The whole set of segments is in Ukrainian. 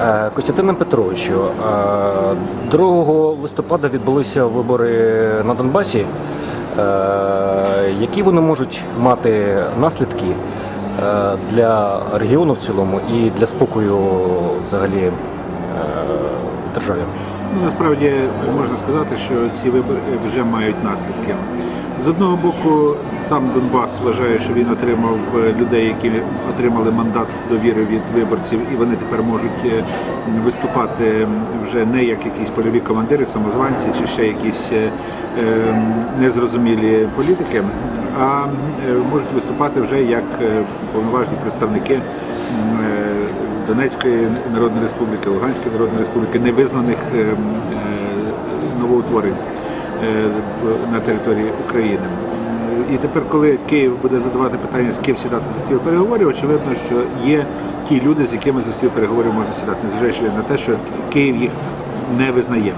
Е, Костянтине Петровичу, е, 2 листопада відбулися вибори на Донбасі. Е, Які вони можуть мати наслідки е, для регіону в цілому і для спокою взагалі е, державі? Ну, насправді можна сказати, що ці вибори вже мають наслідки. З одного боку, сам Донбас вважає, що він отримав е, людей, які отримали мандат довіри від виборців, і вони тепер можуть е, виступати вже не як якісь польові командири, самозванці чи ще якісь е, е, незрозумілі політики, а можуть виступати вже як повноважні представники Донецької Народної Республіки, Луганської Народної Республіки, невизнаних е, е, новоутворень на території України. І тепер, коли Київ буде задавати питання, з ким сідати за стіл переговорів, очевидно, що є ті люди, з якими за стіл переговорів можна сідати, незважаючи на те, що Київ їх не визнає.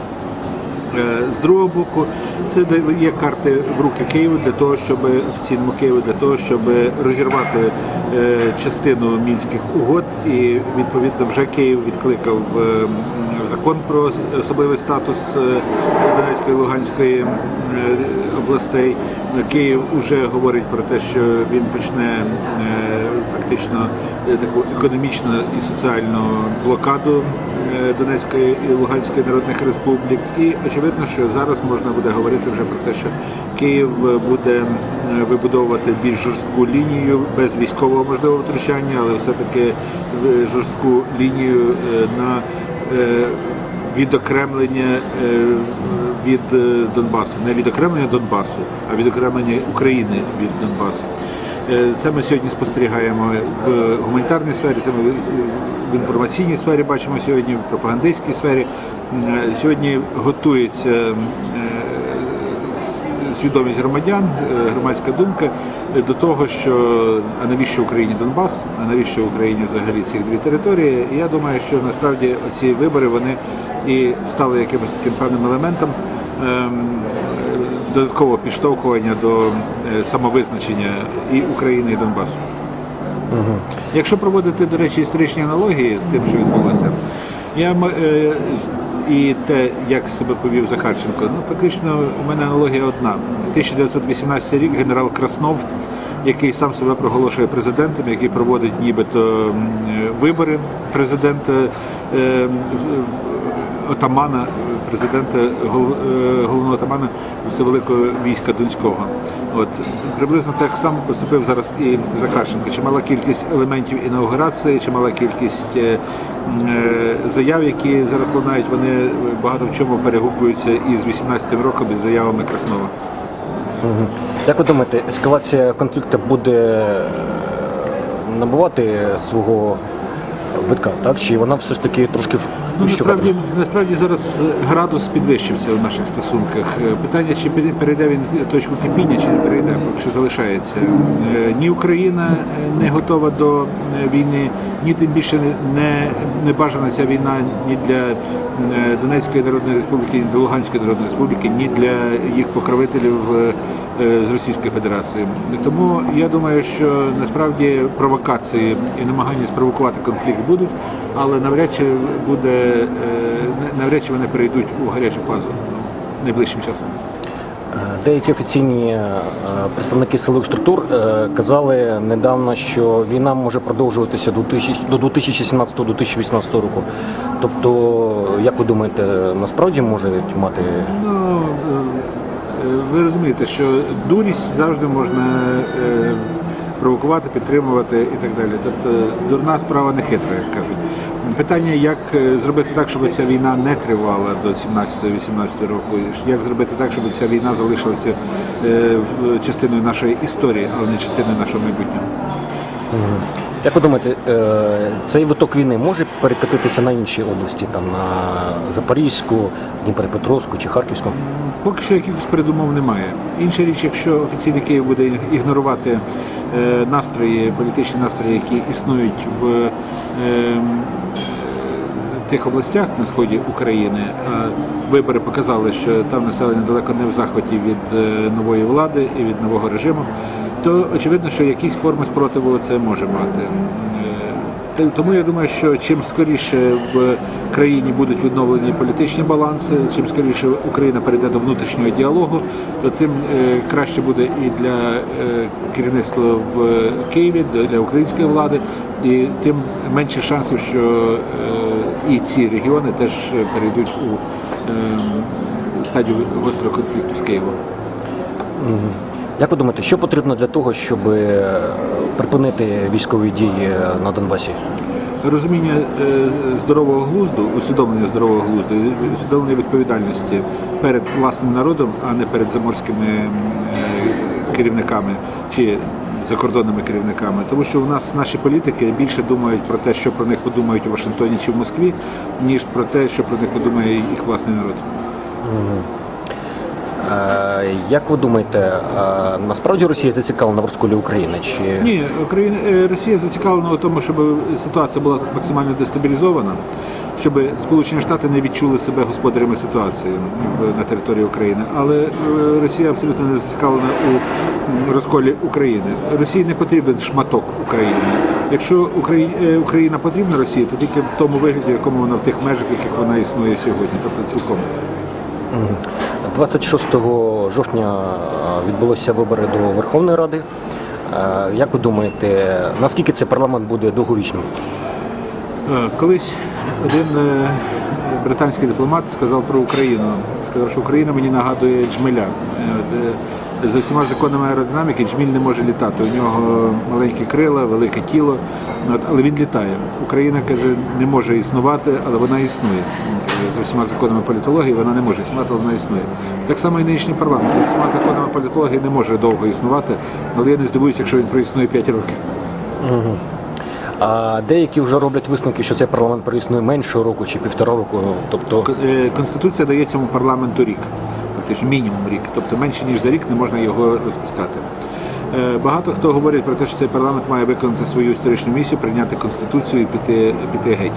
Е, З другого боку, це дає карти в руки Києву для того, щоб офіційному Києву для того, щоб розірвати е, частину мінських угод, і відповідно вже Київ відкликав е, закон про особливий статус Донецької і Луганської областей. Київ вже говорить про те, що він почне фактично е, таку економічну і соціальну блокаду е, Донецької і Луганської народних республік. І очевидно, що зараз можна буде говорити вже про те, що Київ буде вибудовувати більш жорстку лінію без військового можливого втручання, але все-таки е, жорстку лінію е, на е, відокремлення е, від е, Донбасу, не відокремлення Донбасу, а відокремлення України від Донбасу. Е, Це ми сьогодні спостерігаємо в гуманітарній сфері, це ми в інформаційній сфері бачимо сьогодні, в пропагандистській сфері. Е, Сьогодні готується е, свідомість громадян, е, громадська думка е, до того, що а навіщо Україні Донбас, а навіщо Україні взагалі ці дві території. І я думаю, що насправді ці вибори вони і стали якимось таким певним елементом ем, додаткового підштовхування до е, самовизначення і України, і Донбасу. Якщо проводити, до речі, історичні аналогії з тим, що відбулося, я е, і те, як себе повів Захарченко, ну фактично у мене аналогія одна. 1918 рік генерал Краснов, який сам себе проголошує президентом, який проводить нібито е, вибори президента е, отамана, президента е, головного отамана Всевеликого війська Донського. От приблизно так само поступив зараз і Захарченко. Чимала кількість елементів інаугурації, чимала кількість е, е, заяв, які зараз лунають, вони багато в чому перегукуються із 18-м роком із заявами Краснова. Як ви думаєте, ескалація конфлікту буде набувати свого витка, так? Чи вона все ж таки трошки Ну, насправді, насправді зараз градус підвищився в наших стосунках. Е, Питання, чи перейде він точку кипіння, чи не перейде, що залишається. Е, Ні Україна е, не готова до е, війни, ні тим більше не, не бажана ця війна ні для е, Донецької Народної Республіки, ні для Луганської Народної Республіки, ні для їх покровителів е, е, з Російської Федерації. Тому я думаю, що насправді провокації і намагання спровокувати конфлікт будуть, але навряд чи буде е, навряд чи вони перейдуть у гарячу фазу найближчим часом. Е, Деякі офіційні е, представники силових структур казали недавно, що війна може продовжуватися до 2000 до 2017-2018 року. Тобто, як ви думаєте, насправді можуть мати Ну ви розумієте, що дурість завжди можна провокувати, підтримувати і так далі. Тобто дурна справа не хитра, як кажуть. Питання, як е, зробити так, щоб ця війна не тривала до 17-18 року, як зробити так, щоб ця війна залишилася е, частиною нашої історії, але не частиною нашого майбутнього. Як ви думаєте, е, цей виток війни може перекотитися на інші області, там на Запорізьку, Дніпропетровську чи Харківську? Поки що якихось передумов немає. Інша річ, якщо офіційний Київ буде ігнорувати е, настрої, політичні настрої, які існують в е, тих областях на сході України, а вибори показали, що там населення далеко не в захваті від е, нової влади і від нового режиму, то очевидно, що якісь форми спротиву це може мати. Е, Тому я думаю, що чим скоріше в країні будуть відновлені політичні баланси, чим скоріше Україна перейде до внутрішнього діалогу, то тим е, краще буде і для е, керівництва в Києві, для української влади, і тим менше шансів, що і ці регіони теж перейдуть у стадію гострого конфлікту з Києвом. Як ви думаєте, що потрібно для того, щоб е, припинити військові дії на Донбасі? Розуміння е, здорового глузду, усвідомлення здорового глузду, усвідомлення відповідальності перед власним народом, а не перед заморськими е, керівниками чи закордонними керівниками. Тому що у нас наші політики більше думають про те, що про них подумають у Вашингтоні чи в Москві, ніж про те, що про них подумає їх власний народ. Е, Як ви думаєте, е, насправді Росія зацікавлена в розколі України? Чи Ні, Україна е, Росія зацікавлена у тому, щоб ситуація була максимально дестабілізована, щоб Сполучені Штати не відчули себе господарями ситуації на території України. Але Росія абсолютно не зацікавлена у розколі України. Росії не потрібен шматок України. Якщо Україна потрібна Росії, то тільки в тому вигляді, в якому вона в тих межах, в яких вона існує сьогодні, тобто цілком. 26 жовтня е, відбулися вибори до Верховної Ради. Е, Як ви думаєте, наскільки цей парламент буде довговічним? Е, Колись один британський дипломат сказав про Україну. Сказав, що Україна мені нагадує джмеля. За всіма законами аеродинаміки джміль не може літати. У нього маленькі крила, велике тіло, але він літає. Україна каже, не може існувати, але вона існує. За всіма законами політології вона не може існувати, але вона існує. Так само і нинішній парламент. За всіма законами політології не може довго існувати, але я не здивуюся, якщо він проіснує 5 років. А деякі вже роблять висновки, що цей парламент проіснує менше року чи півтора року. Тобто Е, Конституція дає цьому парламенту рік, фактично мінімум рік, тобто менше ніж за рік не можна його розпускати. Е, Багато хто говорить про те, що цей парламент має виконати свою історичну місію, прийняти конституцію і піти, піти геть.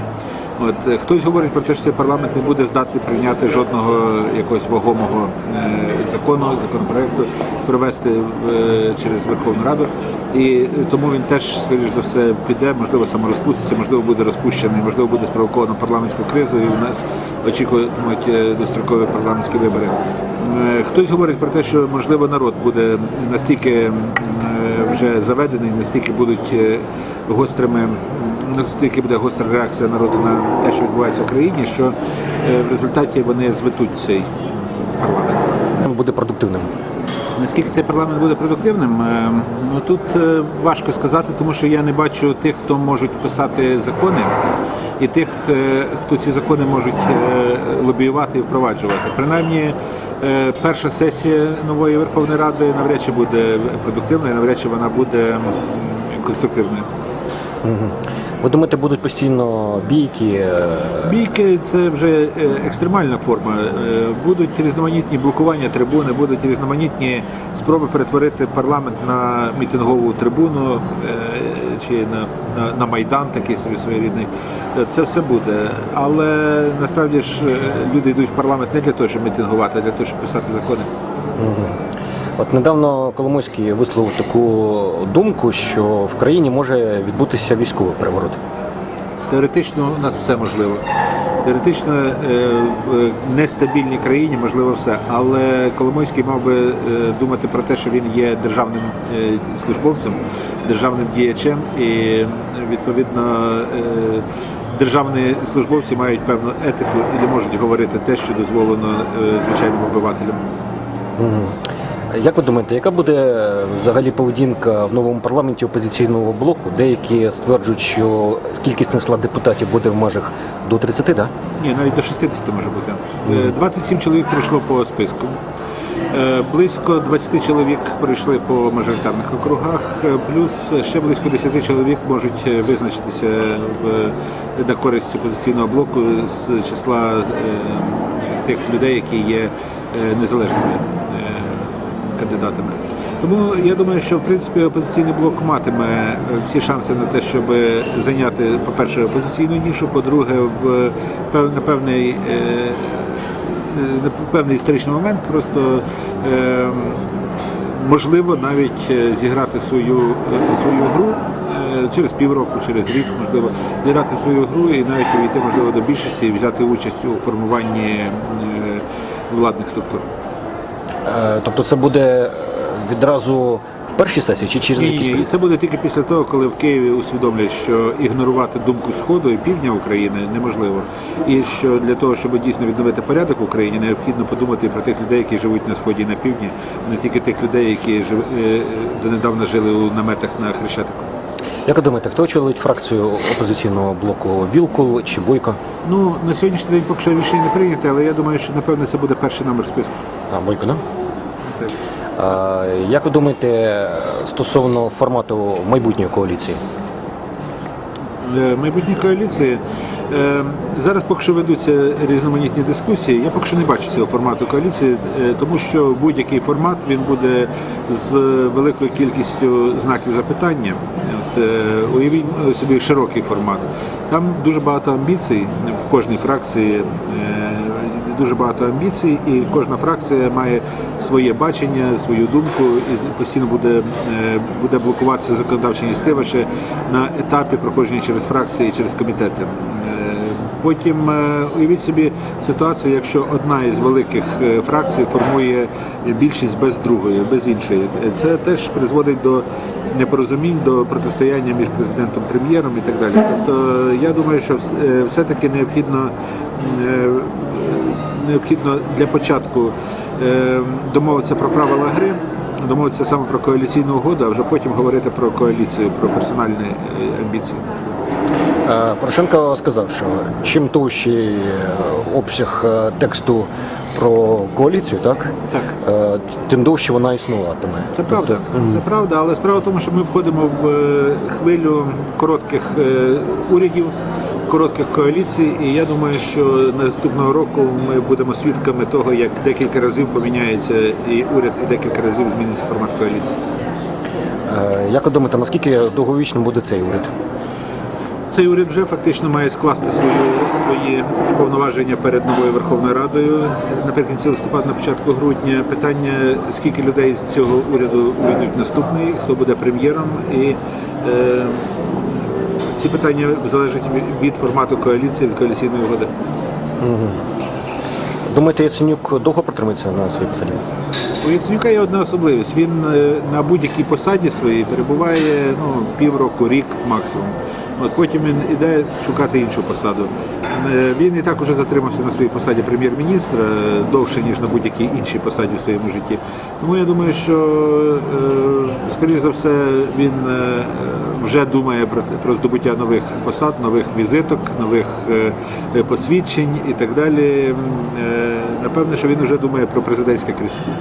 От е, хтось говорить про те, що цей парламент не буде здатний прийняти жодного якогось вагомого е, закону, законопроекту, провести е, через Верховну Раду. І тому він теж, скоріш за все, піде, можливо, саморозпуститься, можливо, буде розпущений, можливо, буде спровоковано парламентську кризу, і в нас е, дострокові парламентські вибори. Хтось говорить про те, що можливо народ буде настільки вже заведений, настільки будуть гострими, настільки буде гостра реакція народу на те, що відбувається в країні, що е, в результаті вони зметуть цей парламент. буде продуктивним. Наскільки цей парламент буде продуктивним, е, ну тут е, важко сказати, тому що я не бачу тих, хто можуть писати закони, і тих, хто ці закони можуть лобіювати і впроваджувати. Принаймні, перша сесія нової Верховної Ради навряд чи буде продуктивною, навряд чи вона буде м, конструктивною. Ви думаєте, будуть постійно бійки? е, Бійки це вже е, екстремальна форма. Е, Будуть різноманітні блокування трибуни, будуть різноманітні спроби перетворити парламент на мітингову трибуну чи на, на, на майдан, такий собі своєрідний. Це все буде. Але насправді ж люди йдуть в парламент не для того, щоб мітингувати, а для того, щоб писати закони. От недавно Коломойський висловив таку думку, що в країні може відбутися військовий переворот. Теоретично у нас все можливо. Теоретично е, в нестабільній країні можливо все. Але Коломойський мав би е, думати про те, що він є державним е, службовцем, державним діячем, і е, відповідно е, державні службовці мають певну етику і не можуть говорити те, що дозволено е, звичайним обивателям. Як ви думаєте, яка буде е, взагалі поведінка в новому парламенті опозиційного блоку? Деякі стверджують, що кількісний склад депутатів буде в межах до 30, так? Да? Ні, навіть до 60 може бути. Е, 27 чоловік пройшло по списку. Е, Близько 20 чоловік пройшли по мажоритарних округах, е, плюс ще близько 10 чоловік можуть е, визначитися в, на користь опозиційного блоку з числа е, тих людей, які є е, незалежними е, кандидатами. Тому я думаю, що в принципі опозиційний блок матиме е, всі шанси на те, щоб зайняти, по-перше, опозиційну нішу, по-друге, в на певний, е, е, на певний історичний момент просто можливо навіть зіграти свою, свою гру, через півроку, через рік, можливо, зіграти свою гру і навіть увійти, можливо, до більшості і взяти участь у формуванні владних структур. Е, Тобто це буде е, відразу в першій сесії чи через якийсь Ні, це буде тільки після того, коли в Києві усвідомлять, що ігнорувати думку Сходу і півдня України неможливо. І що для того, щоб дійсно відновити порядок в Україні, необхідно подумати і про тих людей, які живуть на сході і на півдні, а не тільки тих людей, які жив- е, донедавна жили у наметах на Хрещатику. Як ви думаєте, хто очолить фракцію опозиційного блоку Вілкул чи Бойко? Ну на сьогоднішній день поки що рішення не прийнято, але я думаю, що напевно це буде перший номер списку. А, Бойко, да? Так. А, як ви думаєте стосовно формату майбутньої коаліції? Е, майбутній коаліції. Е, Зараз поки що ведуться різноманітні дискусії. Я поки що не бачу цього формату коаліції, е, тому що будь-який формат він буде з великою кількістю знаків запитання. От, уявіть собі широкий формат. Там дуже багато амбіцій в кожній фракції. Дуже багато амбіцій, і кожна фракція має своє бачення, свою думку, і постійно буде, е, буде блокуватися законодавча ініціатива ще на етапі проходження через фракції через комітети. Е, Потім е, уявіть собі ситуацію, якщо одна із великих фракцій формує більшість без другої, без іншої. Це теж призводить до непорозумінь, до протистояння між президентом прем'єром і так далі. Тобто я думаю, що все-таки необхідно. Необхідно для початку е, домовитися про правила гри, домовитися саме про коаліційну угоду, а вже потім говорити про коаліцію, про персональні е, амбіції. Е, Порошенко сказав, що чим товщий обсяг тексту про коаліцію, так, Так. тим довше вона існуватиме. Це правда, це правда, але справа в тому, що ми входимо в хвилю коротких урядів, коротких коаліцій, і я думаю, що наступного року ми будемо свідками того, як декілька разів поміняється і уряд, і декілька разів зміниться формат коаліції. Е, Як ви думаєте, наскільки довговічним буде цей уряд? Цей уряд вже фактично має скласти свої, свої повноваження перед новою Верховною Радою наприкінці листопада, на початку грудня. Питання, скільки людей з цього уряду вийдуть наступний, хто буде прем'єром, і е, ці питання залежать від- формату коаліції, від коаліційної угоди. Думаєте, Яценюк довго протримається на своїй посаді? У Яценюка є одна особливість. Він е, на будь-якій посаді своїй перебуває ну, півроку, рік максимум. От потім він іде шукати іншу посаду. Е, Він і так уже затримався на своїй посаді прем'єр-міністра е, довше, ніж на будь-якій іншій посаді в своєму житті. Тому я думаю, що е, скоріш за все він вже думає про, здобуття нових посад, нових візиток, нових посвідчень і так далі. Напевне, що він вже думає про президентське крісло.